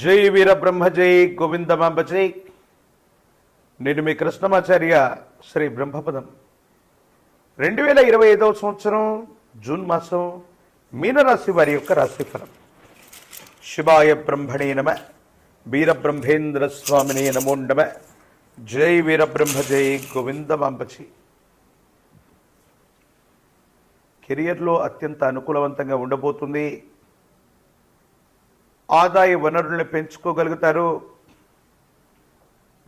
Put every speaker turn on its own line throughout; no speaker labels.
జై వీర బ్రహ్మ జై గోవిందమాంబ జై. నేను మీ కృష్ణమాచార్య శ్రీ బ్రహ్మపదం. రెండు వేల ఇరవై ఐదవ సంవత్సరం జూన్ మాసం మీనరాశి వారి యొక్క రాశిఫలం. శివాయ బ్రహ్మణే నమ వీరబ్రహ్మేంద్ర స్వామినే నమో నమ జై వీరబ్రహ్మ జై గోవిందమాంబచి కెరియర్లో అత్యంత అనుకూలవంతంగా ఉండబోతుంది. ఆదాయ వనరులను పెంచుకోగలుగుతారు.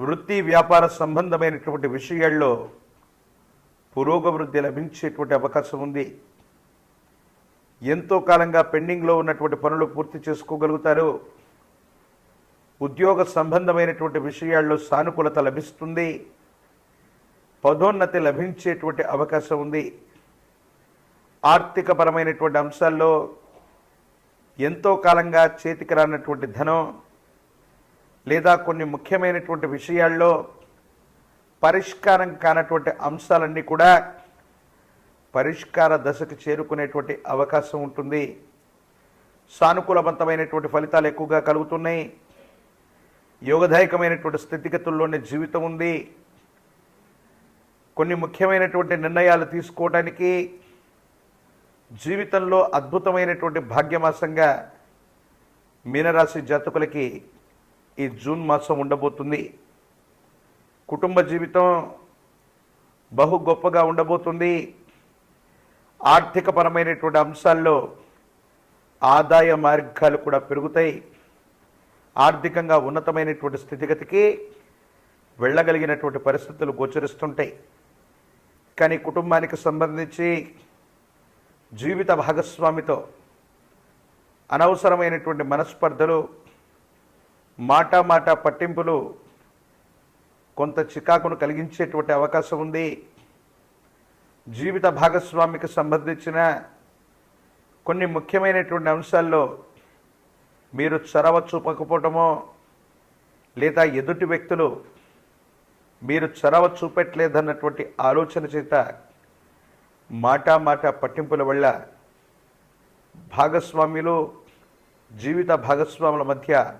వృత్తి వ్యాపార సంబంధమైనటువంటి విషయాల్లో పురోగవృద్ధి లభించేటువంటి అవకాశం ఉంది. ఎంతో కాలంగా పెండింగ్లో ఉన్నటువంటి పనులు పూర్తి చేసుకోగలుగుతారు. ఉద్యోగ సంబంధమైనటువంటి విషయాల్లో సానుకూలత లభిస్తుంది. పదోన్నతి లభించేటువంటి అవకాశం ఉంది. ఆర్థికపరమైనటువంటి అంశాల్లో ఎంతో కాలంగా చేతికి రానటువంటి ధనం లేదా కొన్ని ముఖ్యమైనటువంటి విషయాల్లో పరిష్కారం కానటువంటి అంశాలన్నీ కూడా పరిష్కార దశకు చేరుకునేటువంటి అవకాశం ఉంటుంది. సానుకూలవంతమైనటువంటి ఫలితాలు ఎక్కువగా కలుగుతున్నాయి. యోగదాయకమైనటువంటి స్థితిగతుల్లోనే జీవితం ఉంది. కొన్ని ముఖ్యమైనటువంటి నిర్ణయాలు తీసుకోవడానికి జీవితంలో అద్భుతమైనటువంటి భాగ్యమాసంగా మీనరాశి జాతకులకి ఈ జూన్ మాసం ఉండబోతుంది. కుటుంబ జీవితం బహు గొప్పగా ఉండబోతుంది. ఆర్థికపరమైనటువంటి అంశాల్లో ఆదాయ మార్గాలు కూడా పెరుగుతాయి. ఆర్థికంగా ఉన్నతమైనటువంటి స్థితిగతికి వెళ్ళగలిగినటువంటి పరిస్థితులు గోచరిస్తుంటాయి. కానీ కుటుంబానికి సంబంధించి జీవిత భాగస్వామితో అనవసరమైనటువంటి మనస్పర్ధలు మాట మాట పట్టింపులు కొంత చికాకును కలిగించేటువంటి అవకాశం ఉంది. జీవిత భాగస్వామికి సంబంధించిన కొన్ని ముఖ్యమైనటువంటి అంశాల్లో మీరు చొరవ చూపకపోవటమో లేదా ఎదుటి వ్యక్తులు మీరు చొరవ చూపెట్టలేదన్నటువంటి ఆలోచన చేత మాటామాట పట్టింపుల వల్ల భాగస్వామ్యులు జీవిత భాగస్వాముల మధ్య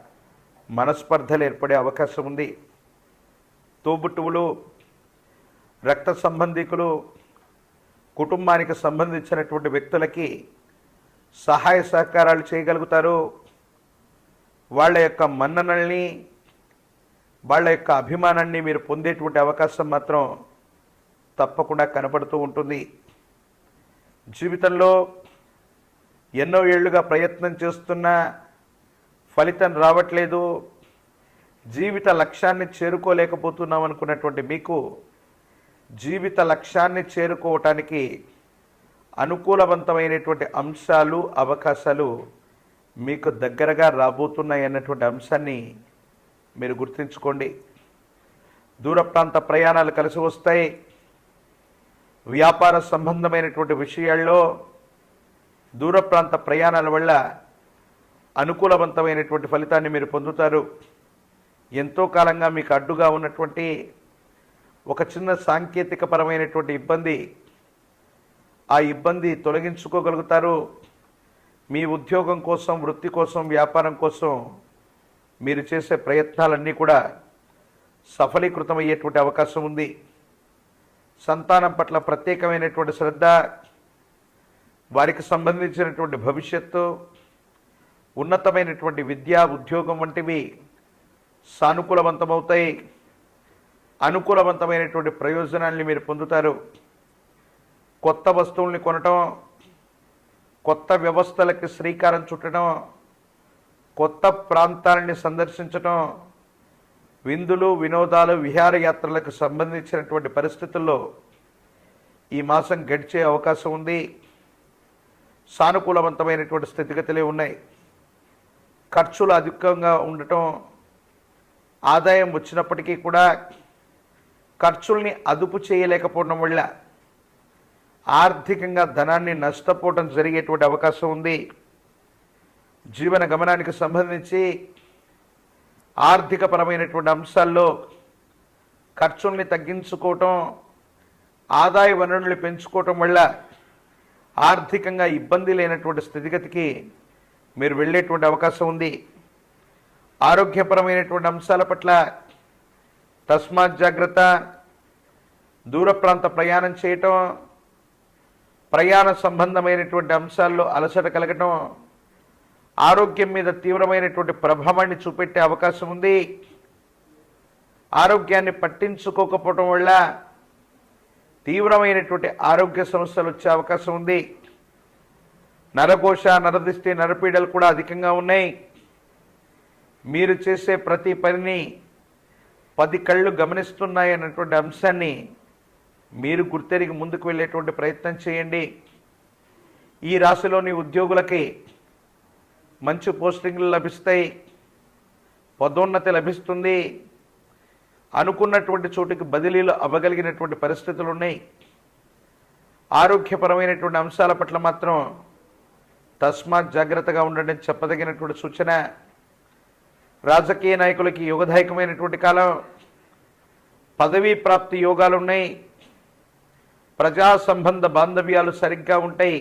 మనస్పర్ధలు ఏర్పడే అవకాశం ఉంది. తోబుట్టువులు రక్త సంబంధికులు కుటుంబానికి సంబంధించినటువంటి వ్యక్తులకి సహాయ సహకారాలు చేయగలుగుతారు. వాళ్ళ యొక్క మన్ననల్ని వాళ్ళ యొక్క అభిమానాన్ని మీరు పొందేటువంటి అవకాశం మాత్రం తప్పకుండా కనపడుతూ ఉంటుంది. జీవితంలో ఎన్నో ఏళ్ళుగా ప్రయత్నం చేస్తున్న ఫలితం రావట్లేదు. జీవిత లక్ష్యాన్ని చేరుకోలేకపోతున్నాం అనుకున్నటువంటి మీకు జీవిత లక్ష్యాన్ని చేరుకోవటానికి అనుకూలవంతమైనటువంటి అంశాలు అవకాశాలు మీకు దగ్గరగా రాబోతున్నాయి అన్నటువంటి అంశాన్ని మీరు గుర్తుంచుకోండి. దూర ప్రాంత ప్రయాణాలు కలిసి వస్తాయి. వ్యాపార సంబంధమైనటువంటి విషయాల్లో దూర ప్రాంత ప్రయాణాల వల్ల అనుకూలవంతమైనటువంటి ఫలితాన్ని మీరు పొందుతారు. ఎంతో కాలంగా మీకు అడ్డుగా ఉన్నటువంటి ఒక చిన్న సాంకేతిక పరమైనటువంటి ఇబ్బంది ఆ ఇబ్బంది తొలగించుకోగలుగుతారు. మీ ఉద్యోగం కోసం వృత్తి కోసం వ్యాపారం కోసం మీరు చేసే ప్రయత్నాలన్నీ కూడా సఫలీకృతమయ్యేటువంటి అవకాశం ఉంది. సంతానం పట్ల ప్రత్యేకమైనటువంటి శ్రద్ధ వారికి సంబంధించినటువంటి భవిష్యత్తు ఉన్నతమైనటువంటి విద్యా ఉద్యోగం వంటివి సానుకూలవంతమవుతాయి. అనుకూలవంతమైనటువంటి ప్రయోజనాల్ని మీరు పొందుతారు. కొత్త వస్తువుల్ని కొనటం కొత్త వ్యవస్థలకి శ్రీకారం చుట్టడం కొత్త ప్రాంతాలని సందర్శించడం విందులు వినోదాలు విహారయాత్రలకు సంబంధించినటువంటి పరిస్థితుల్లో ఈ మాసం గడిచే అవకాశం ఉంది. సానుకూలవంతమైనటువంటి స్థితిగతులే ఉన్నాయి. ఖర్చులు అధికంగా ఉండటం ఆదాయం వచ్చినప్పటికీ కూడా ఖర్చుల్ని అదుపు చేయలేకపోవడం వల్ల ఆర్థికంగా ధనాన్ని నష్టపోవడం జరిగేటువంటి అవకాశం ఉంది. జీవన గమనానికి సంబంధించి ఆర్థికపరమైనటువంటి అంశాల్లో ఖర్చుల్ని తగ్గించుకోవటం ఆదాయ వనరుల్ని పెంచుకోవటం వల్ల ఆర్థికంగా ఇబ్బంది లేనటువంటి స్థితిగతికి మీరు వెళ్ళేటువంటి అవకాశం ఉంది. ఆరోగ్యపరమైనటువంటి అంశాల పట్ల తస్మాత్ జాగ్రత్త దూర ప్రాంత ప్రయాణం చేయటం ప్రయాణ సంబంధమైనటువంటి అంశాల్లో అలసట కలగటం ఆరోగ్యం మీద తీవ్రమైనటువంటి ప్రభావాన్ని చూపెట్టే అవకాశం ఉంది. ఆరోగ్యాన్ని పట్టించుకోకపోవటం వల్ల తీవ్రమైనటువంటి ఆరోగ్య సమస్యలు వచ్చే అవకాశం ఉంది. నరకోశ నరదిష్టి నరపీడలు కూడా అధికంగా ఉన్నాయి. మీరు చేసే ప్రతి పనిని పది కళ్ళు గమనిస్తున్నాయి అన్నటువంటి అంశాన్ని మీరు గుర్తెరిగి ముందుకు వెళ్ళేటువంటి ప్రయత్నం చేయండి. ఈ రాశిలోని ఉద్యోగులకి మంచి పోస్టింగ్లు లభిస్తాయి పదోన్నతి లభిస్తుంది. అనుకున్నటువంటి చోటుకి బదిలీలు అవ్వగలిగినటువంటి పరిస్థితులు ఉన్నాయి ఆరోగ్యపరమైనటువంటి అంశాల పట్ల మాత్రం తస్మాత్ జాగ్రత్తగా ఉండడం చెప్పదగినటువంటి సూచన. రాజకీయ నాయకులకి యుగదాయకమైనటువంటి కాలం. పదవీ ప్రాప్తి యోగాలు ఉన్నాయి ప్రజా సంబంధ బాంధవ్యాలు సరిగ్గా ఉంటాయి.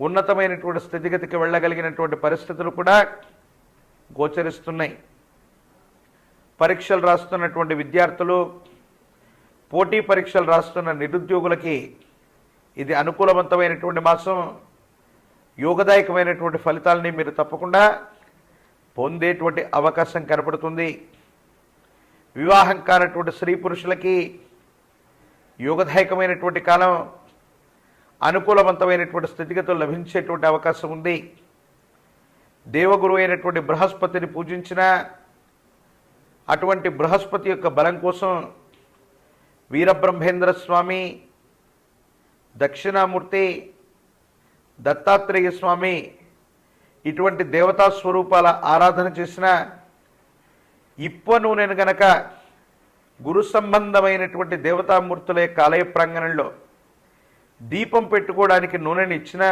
ఉన్నతమైనటువంటి స్థితిగతికి వెళ్ళగలిగినటువంటి పరిస్థితులు కూడా గోచరిస్తున్నాయి. పరీక్షలు రాస్తున్నటువంటి విద్యార్థులు పోటీ పరీక్షలు రాస్తున్న నిరుద్యోగులకి ఇది అనుకూలవంతమైనటువంటి మాసం. యోగదాయకమైనటువంటి ఫలితాలని మీరు తప్పకుండా పొందేటువంటి అవకాశం కనపడుతుంది. వివాహం కానటువంటి స్త్రీ పురుషులకి యోగదాయకమైనటువంటి కాలం అనుకూలవంతమైనటువంటి స్థితిగతులు లభించేటువంటి అవకాశం ఉంది. దేవగురు అయినటువంటి బృహస్పతిని పూజించిన అటువంటి బృహస్పతి యొక్క బలం కోసం వీరబ్రహ్మేంద్ర స్వామి దక్షిణామూర్తి దత్తాత్రేయ స్వామి ఇటువంటి దేవతా స్వరూపాల ఆరాధన చేసిన ఇప్ప నూనెను గనక గురు సంబంధమైనటువంటి దేవతామూర్తుల యొక్క ఆలయ ప్రాంగణంలో దీపం పెట్టుకోవడానికి నూనెని ఇచ్చిన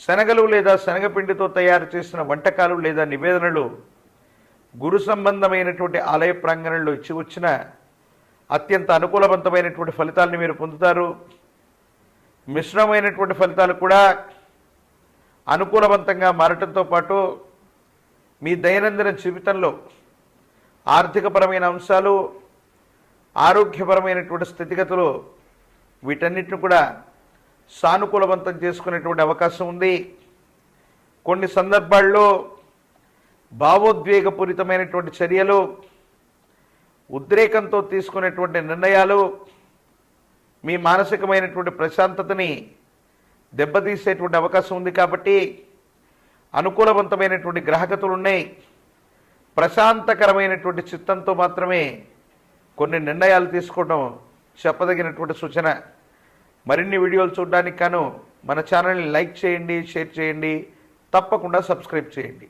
శనగలు లేదా శనగపిండితో తయారు చేసిన వంటకాలు లేదా నివేదనలు గురు సంబంధమైనటువంటి ఆలయ ప్రాంగణంలో ఇచ్చి వచ్చిన అత్యంత అనుకూలవంతమైనటువంటి ఫలితాలను మీరు పొందుతారు. మిశ్రమైనటువంటి ఫలితాలు కూడా అనుకూలవంతంగా మారటంతో పాటు మీ దైనందిన జీవితంలో ఆర్థికపరమైన అంశాలు ఆరోగ్యపరమైనటువంటి స్థితిగతులు వీటన్నిటిని కూడా సానుకూలవంతం చేసుకునేటువంటి అవకాశం ఉంది. కొన్ని సందర్భాల్లో భావోద్వేగపూరితమైనటువంటి చర్యలు ఉద్రేకంతో తీసుకునేటువంటి నిర్ణయాలు మీ మానసికమైనటువంటి ప్రశాంతతని దెబ్బతీసేటువంటి అవకాశం ఉంది కాబట్టి అనుకూలవంతమైనటువంటి గ్రహగతులు ఉన్నాయి. ప్రశాంతకరమైనటువంటి చిత్తంతో మాత్రమే కొన్ని నిర్ణయాలు తీసుకోవడం చెప్పదగినటువంటి సూచన. మరిన్ని వీడియోలు చూడడానికి కాను మన ఛానల్ని లైక్ చేయండి షేర్ చేయండి తప్పకుండా సబ్స్క్రైబ్ చేయండి.